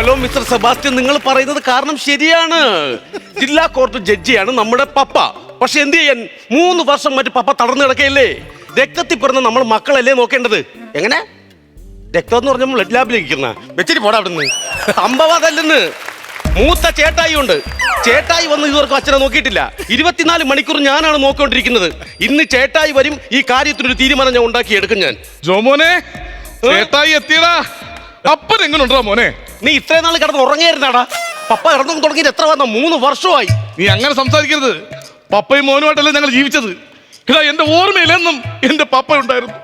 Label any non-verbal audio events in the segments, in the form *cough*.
Hello mister Sebastian നിങ്ങൾ പറയുന്നത് കാരണം ശരിയാണ്. ജില്ലാ കോർട്ട് ജഡ്ജിയാണ് നമ്മുടെ പപ്പ. പക്ഷെ എന്ത് ചെയ്യാൻ? മൂന്ന് വർഷം മറ്റു പപ്പ തടർന്നു കിടക്കയല്ലേ രക്തത്തിൽ പിറന്ന നമ്മൾ മക്കളല്ലേ നോക്കേണ്ടത്? എങ്ങനെ? രക്തം എന്ന് പറഞ്ഞാൽ ബ്ലഡ് ലാബിലിരിക്കുന്ന വെച്ചിട്ട് പോടാ അവിടുന്ന്. സംഭവം അതല്ലെന്ന്. മൂത്ത ചേട്ടായി ഉണ്ട്. ചേട്ടായി വന്ന് ഇതുവർക്ക് അച്ഛനെ നോക്കിയിട്ടില്ല. ഇരുപത്തിനാല് മണിക്കൂർ ഞാനാണ് നോക്കിക്കൊണ്ടിരിക്കുന്നത്. ഇന്ന് ചേട്ടായി വരും. ഈ കാര്യത്തിനൊരു തീരുമാനം ഞാൻ ഉണ്ടാക്കി എടുക്കും ഞാൻ. ജോമോനെ ചേട്ടായി എത്തിയടാ അപ്പൻ എങ്ങനെയുണ്ടാ മോനെ നീ ഇത്രയും നാൾ കിടന്ന് ഉറങ്ങിയായിരുന്നാടാ പപ്പ കിടന്നു തുടങ്ങിയിട്ട് എത്ര വന്ന? മൂന്ന് വർഷമായി. നീ അങ്ങനെ സംസാരിക്കരുത്. പപ്പയും മോനുമായിട്ടല്ലേ ഞങ്ങൾ ജീവിച്ചത്? എടാ എന്റെ ഓർമ്മയിലെന്നും എന്റെ പപ്പ ഉണ്ടായിരുന്നു.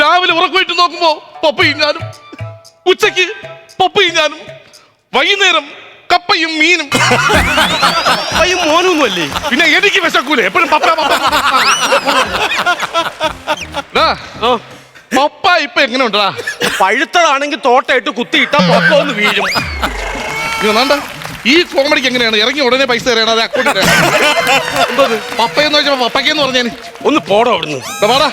രാവിലെ ഉറക്കുമായിട്ട് നോക്കുമ്പോ പപ്പയും ഞാനും. ഉച്ചയ്ക്ക് പപ്പയും ഞാനും. വൈകുന്നേരം കപ്പയും മീനും. പപ്പയും മോനും അല്ലേ? പിന്നെ എനിക്ക് വിശക്കൂലേ. എപ്പോഴും പപ്പ പപ്പ *laughs* ഇപ്പൊ എങ്ങനെയുണ്ടാ? പഴുത്തതാണെങ്കിൽ തോട്ടയിട്ട് കുത്തിയിട്ട പൊക്കൊന്ന് വീഴും. നീ ഈ കോമഡിക്ക് എങ്ങനെയാണ്? ഇറങ്ങി ഉടനെ പൈസ തരണം അത് അക്കൗണ്ട് പപ്പയെന്ന് വെച്ചപ്പോ പപ്പയ്ക്കെന്ന് പറഞ്ഞാൽ ഒന്ന് പോടോ അവിടുന്ന്. വാടാ.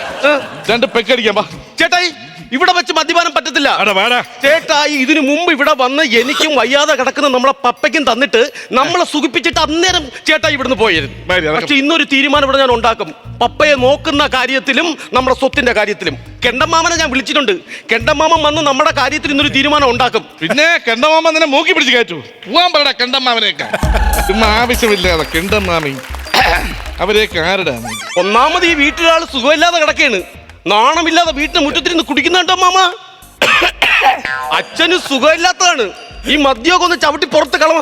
രണ്ട് പെക്കടിക്കാൻ പാ ചേട്ടായി ഇവിടെ വെച്ച് മദ്യപാനം പറ്റത്തില്ല. ചേട്ടായി ഇതിനു മുമ്പ് ഇവിടെ വന്ന് എനിക്കും വയ്യാതെ കിടക്കുന്ന നമ്മളെ പപ്പയ്ക്കും തന്നിട്ട് നമ്മളെ സുഖിപ്പിച്ചിട്ട് അന്നേരം ചേട്ടായി ഇവിടുന്ന് പോയിരുന്നു പക്ഷെ ഇന്നൊരു തീരുമാനം ഇവിടെ ഞാൻ ഉണ്ടാക്കും. പപ്പയെ നോക്കുന്ന കാര്യത്തിലും നമ്മുടെ സ്വത്തിന്റെ കാര്യത്തിലും. കെണ്ടമാമനെ ഞാൻ വിളിച്ചിട്ടുണ്ട്. കെണ്ടമാമൻ വന്ന് നമ്മുടെ കാര്യത്തിൽ ഇന്നൊരു തീരുമാനം ഉണ്ടാക്കും. പിന്നെ കെണ്ടമാമൻ നിന്നെ മൂക്കി പിടിച്ച് കയറ്റു. പോവാൻ പറയടാ കെണ്ടമാമനെയൊക്കെ ആവശ്യമില്ലാതെ കെണ്ടമാമി അവരെയൊക്കെ ആരുടെ ഒന്നാമത് ഈ വീട്ടിലാൾ സുഖമില്ലാതെ കിടക്കാണ് നാണമില്ലാതെ വീട്ടിന് മുറ്റത്തിരുന്ന് കുടിക്കുന്നുണ്ടോ മാമ? അച്ഛന് സുഖമില്ലാത്തതാണ്. ഈ മദ്യമൊക്കെ ഒന്ന് ചവിട്ടി പുറത്ത് കളവ.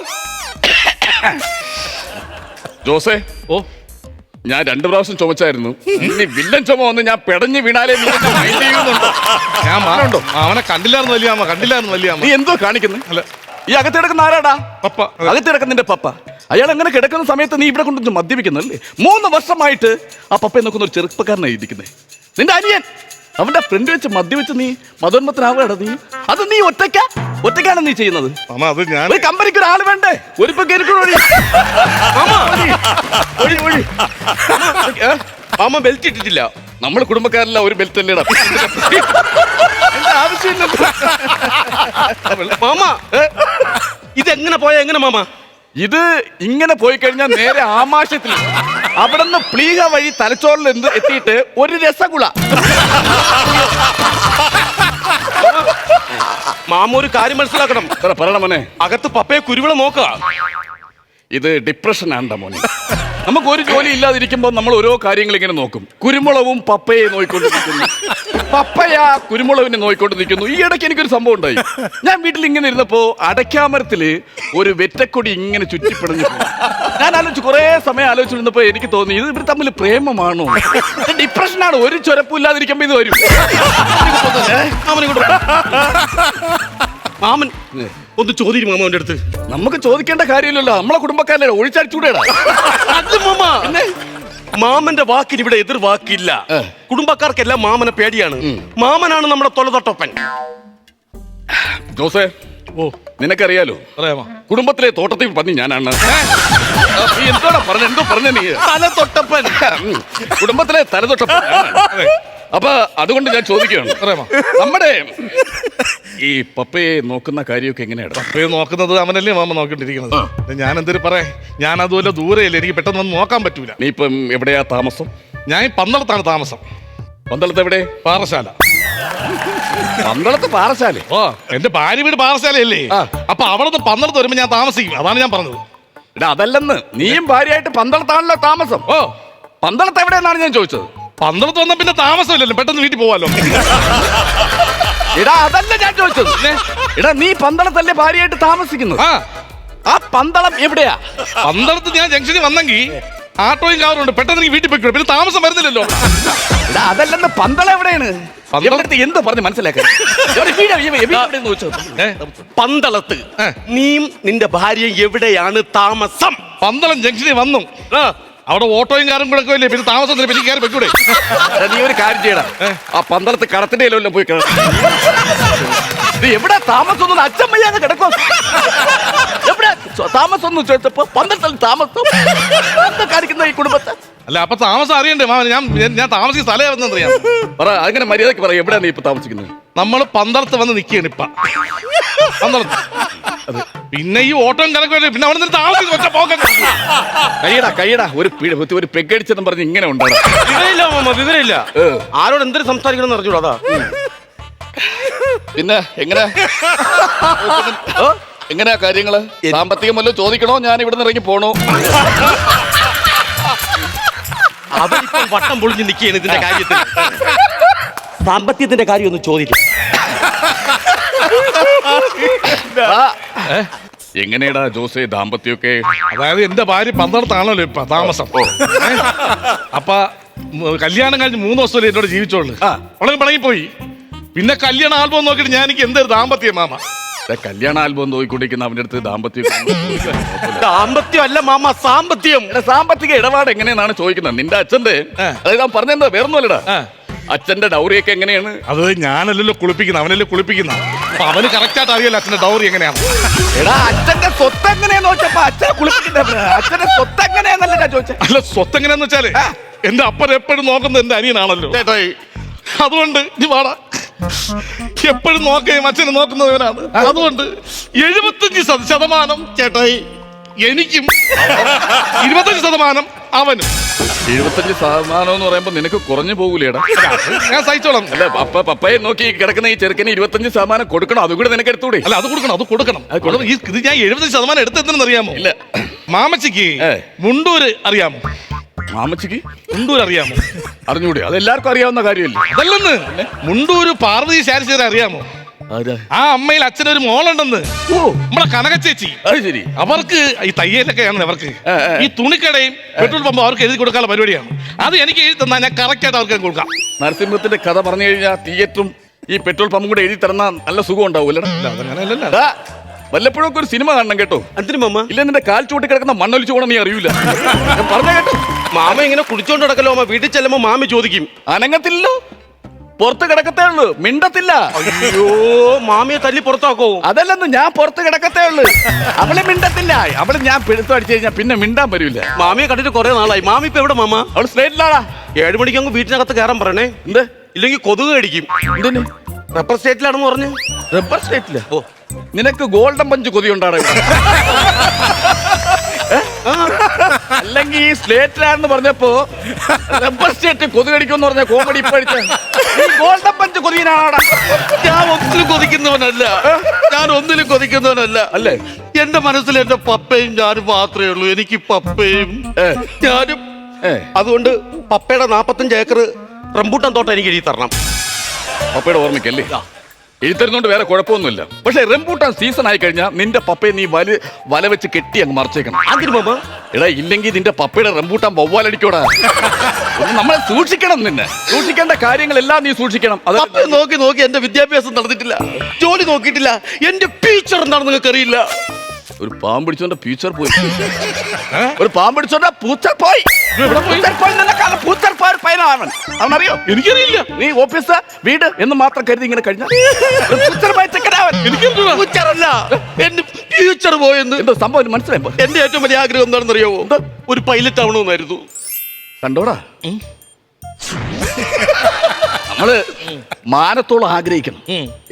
ജോസേ ഓ. ഞാൻ രണ്ടു പ്രാവശ്യം ചുമച്ചായിരുന്നു. ഇനി വില്ലൻ ചുമ വന്ന് ഞാൻ പെടഞ്ഞു വീണാലേ ഞാൻ മാറണ്ടോ അവനെ കണ്ടില്ലായിരുന്നു വലിയ അമ്മ കണ്ടില്ലായിരുന്നു വലിയ നീ എന്തോ കാണിക്കുന്നു? അല്ല. ഈ അകത്ത് കിടക്കുന്ന ആരാടാ? പപ്പ. അകത്ത് കിടക്കുന്നതിന്റെ പപ്പ. അയാൾ അങ്ങനെ കിടക്കുന്ന സമയത്ത് നീ ഇവിടെ കൊണ്ടുവന്ന് മദ്യപിക്കുന്നല്ലേ മൂന്ന് വർഷമായിട്ട് ആ പപ്പയെ നോക്കുന്ന ഒരു ചെറുപ്പക്കാരനായി ഇരിക്കുന്നത് നിന്റെ അനിയൻ. അവന്റെ ഫ്രണ്ട് വെച്ച് മദ്യവെച്ച് നീ മതോന്മത്തിനാവുകയാണ് നീ? അത് നീ ഒറ്റയ്ക്ക? ഒറ്റയ്ക്കാണ് നീ ചെയ്യുന്നത്. അത് ഞാൻ ഒരു കമ്പനിക്ക് ഒരാൾ വേണ്ടേ? ഒരു മാമാ, ബെൽറ്റ് ഇട്ടിട്ടില്ല. നമ്മൾ കുടുംബക്കാരല്ല ഒരു ബെൽറ്റ് അല്ലേടാ ആവശ്യമില്ല. മാമ ഇതെങ്ങനെ പോയാ? എങ്ങനെ മാമ? ഇത് ഇങ്ങനെ പോയി കഴിഞ്ഞാൽ നേരെ ആമാശയത്തിൽ അവിടെ നിന്ന് പ്ലീഹ വഴി തലച്ചോറിൽ എന്ത് എത്തിയിട്ട് ഒരു രസഗുള. മാമ ഒരു കാര്യം മനസ്സിലാക്കണം. പറയണം പറയണ മോനെ. അകത്ത് പപ്പയെ കുരുവിള നോക്കുക. ഇത് ഡിപ്രഷൻ ആണ്ട മോനെ. നമുക്ക് ഒരു ജോലി ഇല്ലാതിരിക്കുമ്പോൾ നമ്മൾ ഓരോ കാര്യങ്ങൾ ഇങ്ങനെ നോക്കും. കുരുമുളകും പപ്പയെ നോയിക്കൊണ്ട് നിൽക്കുന്നു പപ്പയ കുരുമുളകിനെ നോയിക്കൊണ്ട് നിൽക്കുന്നു ഈ ഇടയ്ക്ക് എനിക്കൊരു സംഭവം ഉണ്ടായി. ഞാൻ വീട്ടിൽ ഇങ്ങനെ ഇരുന്നപ്പോ അടയ്ക്കാമരത്തിൽ ഒരു വെറ്റക്കൊടി ഇങ്ങനെ ചുറ്റിപ്പിടഞ്ഞു. ഞാൻ ആലോചിച്ച് കുറെ സമയം ആലോചിച്ചിരുന്നപ്പോ എനിക്ക് തോന്നി ഇത് ഇവർ തമ്മിൽ പ്രേമമാണോ? ഡിപ്രഷനാണ് ഒരു ചുരപ്പും ഇല്ലാതിരിക്കുമ്പോ ഇത് വരും. മാമൻ. ഒന്ന് ചോദിക്കും മാമന്റെ അടുത്ത്. നമുക്ക് ചോദിക്കേണ്ട കാര്യമില്ലല്ലോ. നമ്മളെ കുടുംബക്കാരല്ലേ? ഒഴിച്ചടിച്ചൂടെടാ അത് മാമ. മാമന്റെ വാക്കിന് ഇവിടെ എതിർ വാക്കില്ല. കുടുംബക്കാർക്കെല്ലാം മാമനെ പേടിയാണ്. മാമനാണ് നമ്മുടെ തൊലതൊട്ടപ്പൻ ജോസേ ഓ. നിനക്കറിയാലോ? അറിയാമോ കുടുംബത്തിലെ തോട്ടത്തിൽ പന്നി ഞാനാണ്. എന്തോടാ പറഞ്ഞ? എന്തോ പറഞ്ഞ നീ? തലതൊട്ടപ്പൻ കുടുംബത്തിലെ തലതൊട്ടപ്പൻ ഞാനാണ്. അപ്പൊ അതുകൊണ്ട് ഞാൻ ചോദിക്കുകയാണ്. നമ്മുടെ ഈ പപ്പയെ നോക്കുന്ന കാര്യമൊക്കെ എങ്ങനെയാണ് പപ്പയെ നോക്കുന്നത് അവനല്ലേ മാമ നോക്കിണ്ടിരിക്കുന്നത് ഞാൻ എന്തൊരു പറയാ? ഞാൻ അതുപോലെ ദൂരെയല്ലേ? എനിക്ക് പെട്ടെന്ന് നോക്കാൻ പറ്റൂല. നീ ഇപ്പം എവിടെയാ താമസം? ഞാൻ പന്തളത്താണ് താമസം. പന്തളത്ത് എവിടെ? പാറശാല. പന്തളത്ത് പാറശാല? ഓ എന്റെ ഭാര്യ വീട് പാറശാലയല്ലേ. അപ്പൊ അവിടുന്ന് പന്തളത്ത് വരുമ്പോ ഞാൻ താമസിക്കും. അതാണ് ഞാൻ പറഞ്ഞത്. എടാ അതല്ലെന്ന്. നീയും ഭാര്യയായിട്ട് പന്തളത്താണല്ലോ താമസം. ഓ. പന്തളത്ത് എവിടെയെന്നാണ് ഞാൻ ചോദിച്ചത്? പന്തളത്ത് വന്ന പിന്നെ താമസമില്ലല്ലോ. പെട്ടെന്ന് വീട്ടിൽ പോവാലോ. എടാ അതല്ല ഞാൻ ചോദിച്ചത്. *laughs* എടാ നീ പന്തളത്തല്ലേ ഭാര്യയായിട്ട് താമസിക്കുന്നു ആ. ആ പന്തളം എവിടെയാ? പന്തളത്ത് ഞാൻ ജംഗ്ഷനിൽ വന്നെങ്കിൽ ആട്ടോയും കാറും ഉണ്ട്. പെട്ടെന്ന് നീ വീട്ടിൽ പോയിക്കോ പിന്നെ താമസം വരുന്നില്ലല്ലോ. എടാ അതല്ലെന്ന് പന്തളം എവിടെയാണ്? പന്തളം- എവിടുത്തെ എന്ത് പറഞ്ഞ് മനസ്സിലാക്കാൻ? പന്തളത്ത്. നീയും നിന്റെ ഭാര്യ എവിടെയാണ് താമസം? പന്തളം ജംഗ്ഷനിൽ വന്നു. അവിടെ ഓട്ടോയും കാറും കൂടെ ഒക്കെ ഇല്ലേ? പിന്നെ താമസം പിന്നെ എനിക്ക് കയറി വെക്കൂടെ എടാ, നീ ഒരു കാര്യം ചെയ്യടാ. ആ പന്തളത്ത് കടത്തിന്റെ ഇലല്ലോ പോയി കിട ഇത് എവിടെ താമസം അച്ഛൻ വയ്യാതെ കിടക്കോ എവിടെ? താമസം എന്ന് ചോദിച്ചപ്പോ പന്തളത്തിൽ താമസം. എന്താ കാണിക്കുന്ന ഈ കുടുംബത്തെ? അല്ല അപ്പൊ താമസം അറിയണ്ടേ മാമൻ ഞാൻ ഞാൻ- താമസിക്കുന്ന സ്ഥലം എവിടെന്നറിയാം പറ അങ്ങനെ മര്യാദയ്ക്ക് പറയാം എവിടെയാണ് നീ ഇപ്പൊ താമസിക്കുന്നത്? നമ്മൾ പന്തളത്ത് വന്ന് നിൽക്കുകയാണ് ഇപ്പൊ. പന്തളത്ത്. പിന്നെ ഈ ഓട്ടം കണക്ക് പിന്നെ അവിടെ നിന്ന് താമസിക്കുന്ന ഒറ്റ പോക്കം കൈയടാ കൈയടാ ഒരു പിഴ- ഒരു പെഗടിച്ചെന്നും പറഞ്ഞ് ഇങ്ങനെ ഉണ്ടാവും. വിവരമില്ല മാമ വിവരമില്ല. ആരോട് എന്തൊരു സംസാരിക്കണം എന്ന് അറിഞ്ഞൂടാ അതാ. പിന്നെ എങ്ങനെ? എങ്ങനെയാ കാര്യങ്ങൾ? സാമ്പത്തികം വല്ലതും ചോദിക്കണോ? ഞാൻ ഇവിടെ നിന്ന് ഇറങ്ങി പോണോ. അവരിപ്പോ വട്ടം പൊളിഞ്ഞ് നിൽക്കുകയാണ് ഇതിന്റെ കാര്യത്തിൽ. സാമ്പത്തികത്തിന്റെ കാര്യം ഒന്ന് ചോദിക്കും. എങ്ങനെയാടാ ജോസെ ദാമ്പത്യൊക്കെ? അതായത് എന്റെ ഭാര്യ പന്തളത്താണല്ലോ ഇപ്പൊ താമസം. ഏ? അപ്പൊ മ- കല്യാണം കഴിഞ്ഞ് മൂന്ന് ദിവസം എന്നോട് ജീവിച്ചോളൂ. ആ. പണങ്ങി പോയി പിന്നെ കല്യാണ ആൽബം നോക്കിയിട്ട് ഞാൻ എനിക്ക് എന്തൊരു ദാമ്പത്യം മാമ? കല്യാണ ആൽബം നോക്കിക്കൊണ്ടിരിക്കുന്ന അവന്റെ അടുത്ത് ദാമ്പത്യം *laughs* ദാമ്പത്യം അല്ല മാമ സാമ്പത്തികം എടാ, സാമ്പത്തിക ഇടപാട് എങ്ങനെയാണ് ചോദിക്കുന്നത്? നിന്റെ അച്ഛന്റെ. അതായത് ഞാൻ പറഞ്ഞെന്താ? വേറൊന്നുമല്ലടാ അച്ഛന്റെ ഡൗറി ഒക്കെ എങ്ങനെയാണ്? അത് ഞാനല്ലല്ലോ കുളിപ്പിക്കുന്നത് അവനല്ലേ കുളിപ്പിക്കുന്ന. അപ്പൊ അവന് കറക്റ്റ് ആയിട്ട് അച്ഛന്റെ ഡൗറി എങ്ങനെയാണ് എടാ അച്ഛന്റെ സ്വത്ത് എങ്ങനെയാന്ന് ചോദിച്ചപ്പോ അച്ഛനെ കുളിപ്പിക്കണ്ട അച്ഛന്റെ സ്വത്ത് എങ്ങനെയാന്നല്ല ഞാൻ ചോദിച്ചത് അല്ല സ്വത്ത് എങ്ങനെയാന്ന് വെച്ചാൽ എന്റെ അപ്പൻ എപ്പോഴും നോക്കുന്നത് എന്റെ അനിയനാണല്ലോ. ചേട്ടായി. അതുകൊണ്ട് നീ വാടാ. എപ്പോഴും നോക്കുകയും അച്ഛനെ നോക്കുന്നവരാണ് അതുകൊണ്ട് എഴുപത്തഞ്ച് ശത- ശതമാനം ചേട്ടായി എനിക്കും ഇരുപത്തഞ്ച് ശതമാനം അവനും. എഴുപത്തഞ്ച് ശതമാനം എന്ന് പറയുമ്പോ നിനക്ക് കുറഞ്ഞു പോകൂലേടാ. ഞാൻ സഹിച്ചോളാം. അല്ല പപ്പ പപ്പയെ നോക്കി കിടക്കുന്ന ഈ ചെറുക്കന് ഇരുപത്തഞ്ച് ശതമാനം കൊടുക്കണം? അതുകൂടെ നിനക്ക് എടുത്തൂടെ? അല്ല അത് കൊടുക്കണം അത് കൊടുക്കണം. അത് ഈ ഇത് ഞാൻ എഴുപത്തഞ്ച് ശതമാനം എടുത്തെന്ന് അറിയാമോ ഇല്ല. മാമച്ചിക്ക്. മുണ്ടൂര് അറിയാമോ? മാമച്ചിക്ക് മുണ്ടൂർ അറിയാമോ അറിഞ്ഞൂടെ അത് എല്ലാവർക്കും അറിയാവുന്ന കാര്യമല്ലേ? അതല്ലെന്ന്. മുണ്ടൂർ പാർവതി ശാരിശേരി അറിയാമോ? ആ അമ്മയിൽ അച്ഛനൊരു മോളുണ്ടെന്ന്. നമ്മളെ കനകച്ചേച്ചി. ശരി. അവർക്ക് ഈ തയ്യലൊക്കെയാണ് അവർക്ക്. ഈ തുണിക്കടയും പെട്രോൾ പമ്പും അവർക്ക് എഴുതി കൊടുക്കാനുള്ള പരിപാടിയാണ്. അത് എനിക്ക് എഴുതി തന്നാൽ ഞാൻ കറക്റ്റ് ആയിട്ട് അവർക്ക് കൊടുക്കാം. നരസിംഹത്തിന്റെ കഥ പറഞ്ഞു കഴിഞ്ഞാൽ തിയേറ്ററും ഈ പെട്രോൾ പമ്പും കൂടെ എഴുതി തരുന്ന നല്ല സുഖം ഉണ്ടാവൂല്ലടാ വല്ലപ്പോഴൊക്കെ ഒരു സിനിമ കാണണം കേട്ടോ. അതിന് ഇല്ല നിന്റെ കാൽ ചൂട്ടി കിടക്കുന്ന മണ്ണൊലിച്ചു പോകണം നീ അറിയൂല. പറഞ്ഞ കേട്ടോ. മാമ ഇങ്ങനെ കുടിച്ചോണ്ട് നടക്കല്ലോ അമ്മ. വീട്ടിൽ ചെല്ലുമ്പോ മാമി ചോദിക്കും. അനങ്ങത്തില്ലല്ലോ. പുറത്ത് കിടക്കത്തേ ഉള്ളു. മിണ്ടത്തില്ല. അയ്യോ മാമിയെ തല്ലി പുറത്താക്കോ? അതല്ലെന്ന് ഞാൻ പുറത്ത് കിടക്കത്തേ ഉള്ളു. അവൾ മിണ്ടത്തില്ല. അവൾ ഞാൻ പിടുത്തം അടിച്ചു കഴിഞ്ഞാൽ പിന്നെ മിണ്ടാൻ വരില്ല മാമിയെ കണ്ടിട്ട് കുറെ നാളായി. മാമി ഇപ്പൊ എവിടെ മാമ? അവൾ സ്ട്രേറ്റിലാടാ ഏഴ് മണിക്ക് അങ്ങ് വീട്ടിനകത്ത് കയറാൻ പറയണേ. എന്ത്? ഇല്ലെങ്കിൽ കൊതുക് കടിക്കും. എന്തിന്? റബ്ബർ സ്റ്റേറ്റിലാണെന്ന് പറഞ്ഞു. റബ്ബർ സ്റ്റേറ്റിൽ? ഓ. നിനക്ക് ഗോൾഡൻ പഞ്ച്? ഏ? അല്ലെങ്കിൽ ഈ സ്ലേറ്റിലാണെന്ന് പറഞ്ഞപ്പോ റബ്ബർ സ്റ്റേറ്റ് കൊതുകടിക്കും പറഞ്ഞ കോമഡി പഠിച്ച ഗോൾഡൻ പഞ്ച് കൊതിയനാടാ. ഞാൻ ഒന്നിലും കൊതിക്കുന്നവനല്ല. ഞാൻ ഒന്നിലും കൊതിക്കുന്നവനല്ല. അല്ലേ? എന്റെ മനസ്സിൽ എന്റെ പപ്പയും ഞാനും മാത്രമേ ഉള്ളൂ. എനിക്ക് പപ്പയും ഞാനും. അതുകൊണ്ട് പപ്പയുടെ നാപ്പത്തഞ്ച് ഏക്കർ റംബൂട്ടാൻ തോട്ടം എനിക്ക് എഴുതി തരണം. പപ്പയുടെ ഓർമ്മയ്ക്കല്ലേ? എഴുത്തരുന്നോണ്ട് വേറെ കുഴപ്പമൊന്നുമില്ല. പക്ഷെ റംബൂട്ടാൻ സീസൺ ആയി കഴിഞ്ഞാൽ നിന്റെ പപ്പയെ നീ വല വല വെച്ച് കെട്ടി അങ്ങ് മറച്ചേക്കണം. അതിന് മാമ എടാ ഇല്ലെങ്കിൽ നിന്റെ പപ്പയുടെ റംബൂട്ടാൻ വവ്വാലടിക്കോടാ. ഒന്ന് നമ്മളെ സൂക്ഷിക്കണം നിന്നെ. സൂക്ഷിക്കേണ്ട കാര്യങ്ങളെല്ലാം നീ സൂക്ഷിക്കണം. അത് പപ്പയെ നോക്കി നോക്കി എന്റെ വിദ്യാഭ്യാസം നടന്നിട്ടില്ല. ജോലി നോക്കിയിട്ടില്ല. എന്റെ ഫ്യൂച്ചർ എന്താണെന്ന് നിങ്ങൾക്ക് അറിയില്ല ഒരു പാമ്പ് പിടിച്ചോണ്ട് ഫ്യൂച്ചർ പോയി. ഒരു പാമ്പ് പിടിച്ചോണ്ട് പൂച്ചർ പോയി? പോയി? പൂച്ചർ പോയി അവൻ അവനറിയോ? എനിക്കറിയില്ല. നീ ഓഫീസ് വീട് എന്ന് മാത്രം കരുതി ഇങ്ങനെ കഴിഞ്ഞ? ഫ്യൂച്ചർ അല്ല എന്റെ ഫ്യൂച്ചർ പോയെന്ന് എന്തോ സംഭവം മനസ്സിലായി എന്റെ ഏറ്റവും വലിയ ആഗ്രഹം എന്താണെന്ന് അറിയാവോ ഒരു പൈലറ്റ് ആവണമെന്നായിരുന്നു. കണ്ടോടാ? നമ്മൾ മാനത്തോളം ആഗ്രഹിക്കണം.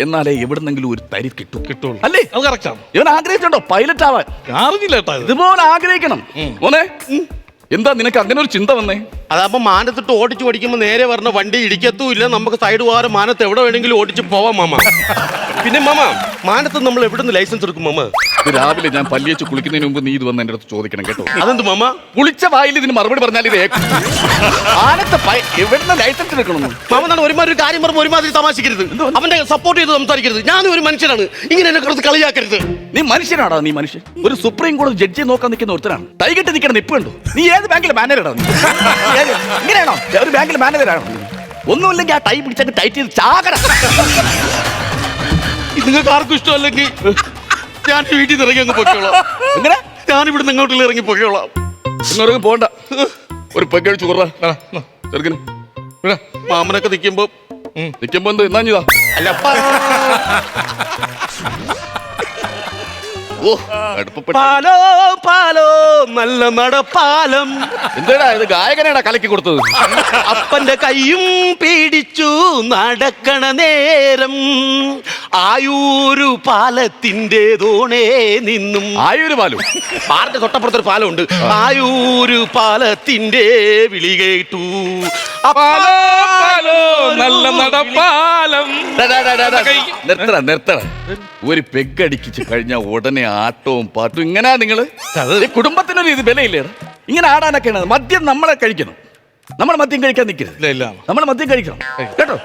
എന്നാലേ എവിടുന്നെങ്കിലും ഒരു തരി കിട്ടും. കിട്ടുള്ളൂ. അല്ലേ? അത് കറക്റ്റാണ് ഇവൻ ആഗ്രഹിച്ചുണ്ടോ പൈലറ്റ് ആവാൻ. അറിഞ്ഞില്ല ഇതുപോലെ ആഗ്രഹിക്കണം. മോനെ എന്താ നിനക്ക് അങ്ങനെ ഒരു ചിന്ത വന്നേ? അതാകുമ്പോ മാനത്തിട്ട് ഓടിച്ചു ഓടിക്കുമ്പോ നേരെ പറഞ്ഞ വണ്ടി ഇടിക്കത്തും ഇല്ല നമുക്ക് സൈഡ് പോകാറ് മാനത്ത് എവിടെ വേണമെങ്കിലും ഓടിച്ച് പോവാം മാമ. പിന്നെ മാമ മാനത്ത് നമ്മൾ എവിടെ നിന്ന് ലൈസൻസ് എടുക്കും മാമ? രാവിലെ ഞാൻ പല്ലിയച്ച് കുളിക്കുന്നതിന് മുമ്പ് നീ ഇത് വന്ന് എന്റെ അടുത്ത് ചോദിക്കണം കേട്ടോ. അതെന്ത് മാമ? പുളിച്ച വായിൽ ഇതിന് മറുപടി പറഞ്ഞാൽ ഇത് ആനത്തെ എവിടുന്ന ലൈസൻസ് എടുക്കണം മാമ നാളെ ഒരുമാതിരി ഒരു കാര്യം പറയുമ്പോൾ ഒരുമാതിരി തമാശിക്കരുത്. അവന്റെ സപ്പോർട്ട് ചെയ്ത് സംസാരിക്കരുത്. ഞാനും ഒരു മനുഷ്യനാണ്. ഇങ്ങനെ എന്നെ കുറച്ച് കളിയാക്കരുത്. നീ മനുഷ്യനാടാ നീ മനുഷ്യൻ. ഒരു സുപ്രീം കോടതി ജഡ്ജിയെ നോക്കാൻ നിൽക്കുന്ന ഒരുത്തനാണ്. കൈകെട്ടി നിൽക്കണം നിപ്പുണ്ടോ നീ ഏത് ബാങ്കിലെ മാനേജറാണ് ഇങ്ങനെയാണോ? ഒരു ബാങ്കിലെ മാനേജറാണോ? ഒന്നുമില്ലെങ്കിൽ ആ ടൈ പിടിച്ചിട്ട് ടൈറ്റ് ചെയ്ത് ചാകര. നിങ്ങൾക്ക് ആർക്കും ഇഷ്ടമല്ലെങ്കിൽ ഞാൻ വീട്ടിൽ നിന്ന് ഇറങ്ങി അങ്ങ് പൊക്കോളാം എങ്ങനെ? ഞാൻ ഇവിടെ നിന്ന് ഇറങ്ങി പൊക്കോളാം ഇങ്ങോട്ട് പോണ്ട ഒരു പൊക്കെ കുറ. ആ, ചെറുക്കന്. ഇവിടെ. മാമനൊക്കെ നിൽക്കുമ്പോ നിൽക്കുമ്പോ എന്ത്? എന്നാ ചെയ്താ അല്ല പാലോ പാലോ നല്ല നടപ്പാലം. എന്താടാ ഇത് ഗായകനാടാ കലക്കി കൊടുത്തത്? അപ്പന്റെ കൈയും പിടിച്ചു നടക്കണ നേരം. ആയൂരു പാലത്തിന്റെ തോണേ നിന്നും. ആയൂര് പാലും. പാറിന്റെ തൊട്ടപ്പുറത്തൊരു പാലമുണ്ട്. ആയൂരു പാലത്തിന്റെ വിളി കേട്ടു. പാലോ പാലോ. നല്ല നടപ്പാലം. നിർത്തണ നിർത്തടാ ഒരു പെഗ് അടിക്കിച്ച് കഴിഞ്ഞ ഉടനെ ആട്ടവും പാട്ടും ഇങ്ങനെ നിങ്ങൾ. കുടുംബത്തിനൊരു ഇത് വിലയില്ലേ? ഇങ്ങനെ ആടാനൊക്കെയാണ്. മദ്യം നമ്മളെ കഴിക്കണം. നമ്മൾ മദ്യം കഴിക്കാൻ നിൽക്കരുത്. നമ്മൾ മദ്യം കഴിക്കണം. കേട്ടോ?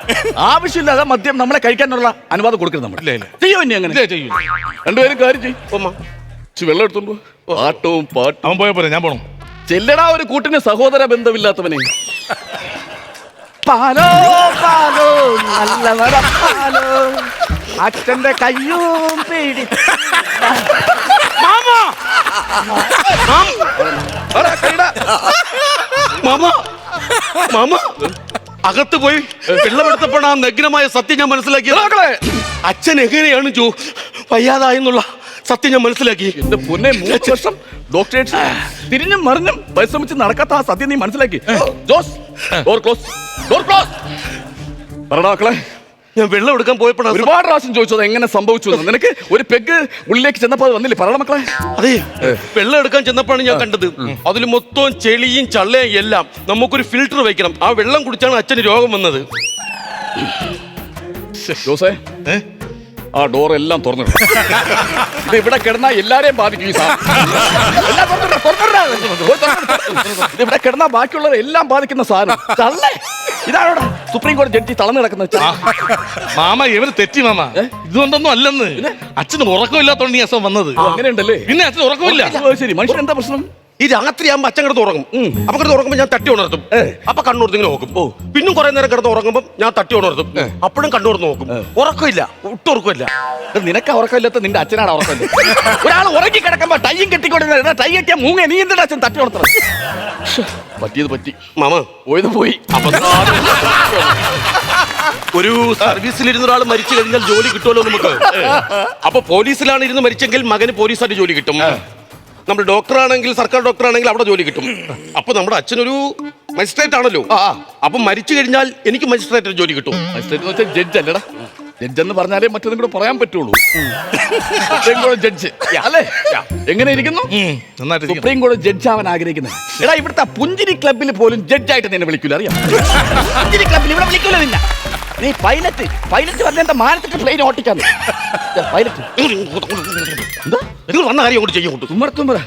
ആവശ്യമില്ലാതെ മദ്യം നമ്മളെ കഴിക്കാനുള്ള അനുവാദം കൊടുക്കരുത് നമ്മൾ. ചെയ്യോ ഇനി അങ്ങനെ. രണ്ടുപേരും കാര്യം ചെയ്യും. വെള്ളം എടുത്തോണ്ട്. ആട്ടവും പാട്ടും. അവൻ പോയ പോലെ ഞാൻ പോണം. ചെല്ലടാ ഒരു കൂട്ടിന് സഹോദര ബന്ധമില്ലാത്തവനെ. പാലോ പാലോ നല്ല പാലോ. അച്ഛന്റെ കയ്യും പേടി. മാമ! മാമ അകത്ത് പോയി വെള്ളമെടുത്തപ്പോഴാണ് ആ നഗ്നമായ സത്യം ഞാൻ മനസ്സിലാക്കിയത്. അച്ഛൻ എങ്ങനെയാണ് ചോ വയ്യാതായെന്നുള്ള സത്യം ഞാൻ മനസ്സിലാക്കി. എന്റെ പൊന്നെ മൂന്ന് വർഷം ഡോക്ടറേറ്റ് തിരിഞ്ഞും മറിഞ്ഞും പരിശ്രമിച്ച് നടക്കാത്ത ആ സത്യം നീ മനസ്സിലാക്കി. Jose door close door close പറടാ മക്കളെ ഞാൻ വെള്ളം എടുക്കാൻ പോയപ്പോഴാണ് ഒരുപാട് പ്രാവശ്യം ചോദിച്ചത് എങ്ങനെ സംഭവിച്ചു എന്ന്. നിനക്ക് ഒരു പെഗ് ഉള്ളിലേക്ക് ചെന്നപ്പോൾ അത് വന്നില്ലേ? പറയണ മക്കളെ. അതെ വെള്ളം എടുക്കാൻ ചെന്നപ്പോഴാണ് ഞാൻ കണ്ടത്. അതിൽ മൊത്തം ചെളിയും ചള്ളയും എല്ലാം നമുക്കൊരു ഫിൽട്ടർ വെക്കണം. ആ വെള്ളം കുടിച്ചാണ് അച്ഛന് രോഗം വന്നത്. ജോസേ? ആ ഡോർ എല്ലാം തുറന്നിടും. ഇത് ഇവിടെ കിടന്നാ എല്ലാരെയും ബാധിക്കും ഈ സാധനം. ഇത് ഇവിടെ കിടന്നാ ബാക്കിയുള്ളവരെ എല്ലാം ബാധിക്കുന്ന സാധനം. തള്ളേ. ഇതാണോടാ സുപ്രീം കോടതി ജഡ്ജി തളർന്നു കിടക്കുന്ന മാമ ഇവർ തെറ്റി മാമ. ഇതുകൊണ്ടൊന്നും അല്ലെന്ന്. അച്ഛന് ഉറക്കമില്ലാത്തോണ്ട് ഈ അസം വന്നത്. അങ്ങനെയുണ്ടല്ലേ? പിന്നെ അച്ഛന് ഉറക്കമില്ല. ശരി. മനുഷ്യൻ എന്താ പ്രശ്നം? ഈ രാത്രി ഞാൻ അച്ഛൻ കിടന്ന് ഉറങ്ങും. അപ്പൊ കിടന്ന് ഉറങ്ങുമ്പോൾ ഞാൻ തട്ടി ഉണർത്തും. അപ്പൊ കണ്ണൂർത്ത് നോക്കും. പിന്നും കുറെ നേരം കിടന്ന് ഉറങ്ങുമ്പോൾ ഞാൻ തട്ടി ഉണർത്തും. അപ്പോഴും കണ്ണൂർ നോക്കും. ഉറക്കമില്ല. ഒട്ടും ഉറക്കമില്ല. നിനക്ക് ഉറക്കമില്ലാത്ത നിന്റെ അച്ഛനാണ് ഉറക്കമില്ല. *laughs* ഒരാൾ ഉറങ്ങി കിടക്കുമ്പോ ടൈയും കെട്ടിക്കൊണ്ടിരുന്ന ടൈ കെട്ടിയ മൂങ്ങ നീ എന്തിനാ അച്ഛൻ തട്ടി ഉണർത്തണം? പറ്റിയത് പറ്റി. മാമ. പോയത് പോയി. അപ്പൊ ഒരു സർവീസിലിരുന്ന ഒരാൾ മരിച്ചു കഴിഞ്ഞാൽ ജോലി കിട്ടുമല്ലോ നമുക്ക്. അപ്പൊ പോലീസിലാണ് ഇരുന്ന് മരിച്ചെങ്കിൽ മകന് പോലീസായിട്ട് ജോലി കിട്ടും. നമ്മൾ ഡോക്ടർ ആണെങ്കിൽ സർക്കാർ ഡോക്ടർ ആണെങ്കിൽ അവിടെ ജോലി കിട്ടും. അപ്പൊ നമ്മുടെ അച്ഛനൊരു മജിസ്ട്രേറ്റ് ആണല്ലോ. അപ്പൊ മരിച്ചു കഴിഞ്ഞാൽ എനിക്ക് മജിസ്ട്രേറ്റ് ജോലി കിട്ടും. മജിസ്ട്രേറ്റ് എന്ന് വെച്ചാൽ ജഡ്ജ് അല്ലടാ. ജഡ്ജ് എന്ന് പറഞ്ഞാലേ മറ്റൊന്നും കൂടെ പറയാൻ പറ്റുള്ളൂ. സുപ്രീം കോടതി ജഡ്ജ് അല്ലേ? എങ്ങനെ ഇരിക്കുന്നു. സുപ്രീം കോടതി ജഡ്ജ് ആവാൻ ആഗ്രഹിക്കുന്നത്. എടാ ഇവിടുത്തെ പുഞ്ചിരി ക്ലബിൽ പോലും ജഡ്ജായിട്ട് നിന്നെ വിളിക്കൂല അറിയാം? പുഞ്ചിരി ക്ലബിൽ ഇവിടെ വിളിക്കൂല നിന്നെ. നീ പൈലറ്റ് പൈലറ്റ് പറഞ്ഞ എന്റെ മാനത്തിട്ട് പ്ലെയിൻ ഓട്ടിക്കാൻ പൈലറ്റ് എന്താ? നിങ്ങൾ വന്ന കാര്യം കൊണ്ട് ചെയ്യും കൊണ്ട് പറ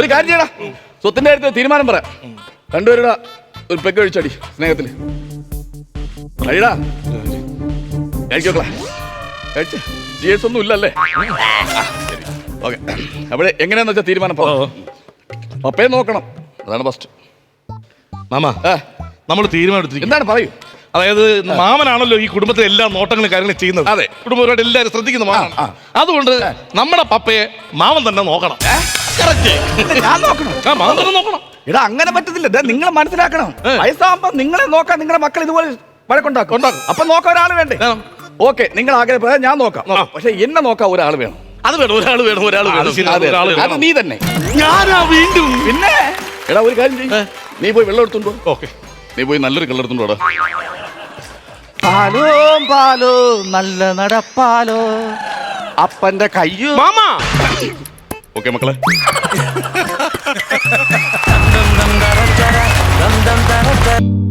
ഒരു കാര്യം ചെയ്യടാ. സ്വത്തിന്റെ കാര്യത്തിൽ തീരുമാനം പറ. രണ്ടുപേരുടെ ഒരു പെക്ക് കഴിച്ചടി സ്നേഹത്തിൽ കഴിയടാ. കഴിക്കോക്കളെ കഴിച്ച. ജിയേഴ്സ് ഒന്നും ഇല്ലല്ലേ? ഓക്കെ. അവിടെ എങ്ങനെയാന്ന് വെച്ചാൽ തീരുമാനം പറ. പപ്പയെ നോക്കണം. അതാണ് ഫസ്റ്റ് മാമ നമ്മൾ തീരുമാനം എന്താണ് പറയൂ? അതായത് മാമനാണല്ലോ ഈ കുടുംബത്തിലെ എല്ലാ നോട്ടങ്ങളും കാര്യങ്ങളും ചെയ്യുന്നത്. അതെ. കുടുംബപരമായിട്ട് എല്ലാവരും ശ്രദ്ധിക്കുന്ന മാമനാണ് അതുകൊണ്ട് നമ്മുടെ പപ്പയെ മാമൻ തന്നെ നോക്കണം. ഞാൻ നോക്കണം. ആ മാമൻ തന്നെ നോക്കണം. എടാ അങ്ങനെ പറ്റത്തില്ല. നിങ്ങൾ മനസ്സിലാക്കണം. വയസ്സാകുമ്പോ നിങ്ങളെ നോക്കാൻ നിങ്ങളുടെ മക്കൾ ഇതുപോലെ വഴക്കുണ്ടാക്കും. ഉണ്ടാക്കും. അപ്പൊ നോക്കാൻ ഒരാൾ വേണ്ടേ? വേണം. ഓക്കെ നിങ്ങൾ ആഗ്രഹം ഞാൻ നോക്കാം. പക്ഷെ എന്നെ നോക്കാൻ ഒരാൾ വേണം. അത് വേണം ഒരാൾ വേണം ഒരാൾ വേണം. അതെ, നീ തന്നെ. ഞാനാ വീണ്ടും. പിന്നെ? എടാ ഒരു കാര്യം. നീ പോയി വെള്ളം എടുത്തുണ്ടോ ഓക്കെ. നീ പോയി നല്ലൊരു കള്ളം എടുത്തോണ്ടോടാ പാലോ പാലോ നല്ല നടപ്പാലോ. അപ്പന്റെ കയ്യു മാമ! ഓക്കെ മക്കളെ. maga, *laughs* maga,